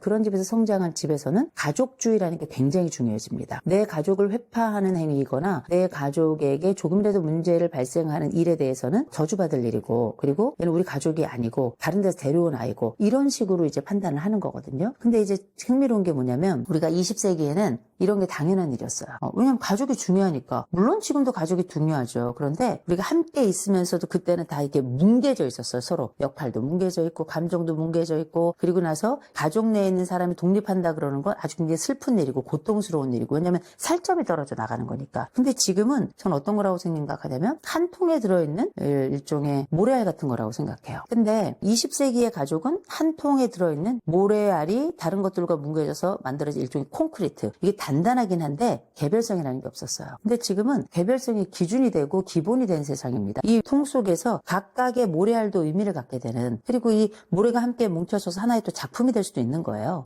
그런 집에서 성장한 집에서는 가족주의라는 게 굉장히 중요해집니다. 내 가족을 회파하는 행위이거나 내 가족에게 조금이라도 문제를 발생하는 일에 대해서는 저주받을 일이고 그리고 얘는 우리 가족이 아니고 다른 데서 데려온 아이고 이런 식으로 이제 판단을 하는 거거든요. 근데 이제 흥미로운 게 뭐냐면 우리가 20세기에는 이런 게 당연한 일이었어요. 어, 왜냐면 가족이 중요하니까. 물론 지금도 가족이 중요하죠. 그런데 우리가 함께 있으면서도 그때는 다 이렇게 뭉개져 있었어요. 서로. 역할도 뭉개져 있고, 감정도 뭉개져 있고, 그리고 나서 가족 내에 있는 사람이 독립한다 그러는 건 아주 굉장히 슬픈 일이고, 고통스러운 일이고, 왜냐면 살점이 떨어져 나가는 거니까. 근데 지금은 전 어떤 거라고 생각하냐면, 한 통에 들어있는 일- 일종의 모래알 같은 거라고 생각해요. 근데 20세기의 가족은 한 통에 들어있는 모래알이 다른 것들과 뭉개져서 만들어진 일종의 콘크리트. 이게 단단하긴 한데 개별성이라는 게 없었어요. 근데 지금은 개별성이 기준이 되고 기본이 된 세상입니다. 이 통 속에서 각각의 모래알도 의미를 갖게 되는 그리고 이 모래가 함께 뭉쳐져서 하나의 또 작품이 될 수도 있는 거예요.